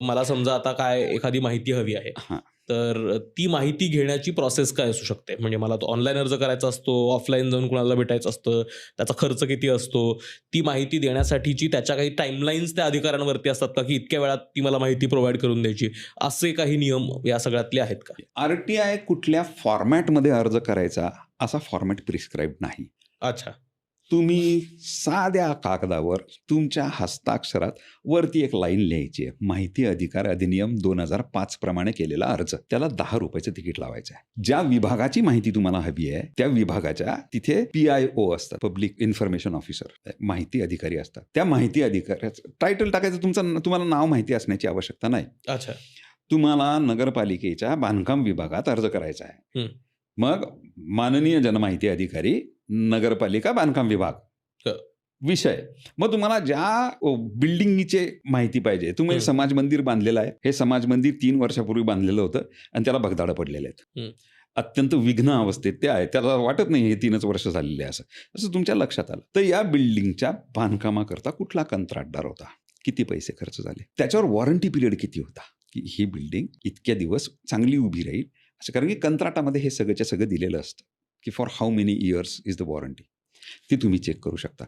मला समजा आता काय एखादी माहिती हवी आहे हां. तर ती माहिती घेण्याची प्रोसेस काय असू शकते? म्हणजे मला तो ऑनलाईन अर्ज करायचा असतो ऑफलाईन जाऊन कुणाला भेटायचं असतं त्याचा खर्च किती असतो? ती माहिती देण्यासाठीची त्याच्या काही टाईमलाईन्स त्या अधिकाऱ्यांवरती असतात का? की इतक्या वेळात ती मला माहिती प्रोव्हाइड करून द्यायची? असे काही नियम या सगळ्यातले आहेत का? आर टी आय कुठल्या फॉर्मॅटमध्ये अर्ज करायचा असा फॉर्मॅट प्रिस्क्राईब नाही. अच्छा. तुम्ही साध्या कागदावर तुमच्या हस्ताक्षरात वरती एक लाईन लिहायची आहे. माहिती अधिकार अधिनियम दोन हजार पाच प्रमाणे केलेला अर्ज. त्याला दहा रुपयाचं तिकीट लावायचं आहे. ज्या विभागाची माहिती तुम्हाला हवी आहे त्या विभागाच्या तिथे पी आय ओ असतात पब्लिक इन्फॉर्मेशन ऑफिसर. माहिती अधिकारी असतात. त्या माहिती अधिकाऱ्याचं टायटल टाकायचं तुमचं तुम्हाला नाव माहिती असण्याची आवश्यकता नाही. अच्छा. तुम्हाला नगरपालिकेच्या बांधकाम विभागात अर्ज करायचा आहे. मग माननीय जनमाहिती अधिकारी नगरपालिका बांधकाम विभाग. विषय. मग तुम्हाला ज्या बिल्डिंगचे माहिती पाहिजे तुम्ही. समाज मंदिर बांधलेलं आहे. हे समाज मंदिर तीन वर्षापूर्वी बांधलेलं होतं आणि त्याला भगदाडं पडलेले. आहेत. अत्यंत विघ्न अवस्थेत ते आहे त्याला वाटत नाही हे तीनच वर्ष झालेले आहे असं. असं तुमच्या लक्षात आलं. तर या बिल्डिंगच्या बांधकामाकरता कुठला कंत्राटदार होता? किती पैसे खर्च झाले? त्याच्यावर वॉरंटी पिरियड किती होता? की ही बिल्डिंग इतक्या दिवस चांगली उभी राहील? असं कारण की कंत्राटामध्ये हे सगळंच्या सगळं दिलेलं असतं. की for how many years is the warranty ती तुम्ही चेक करू शकता.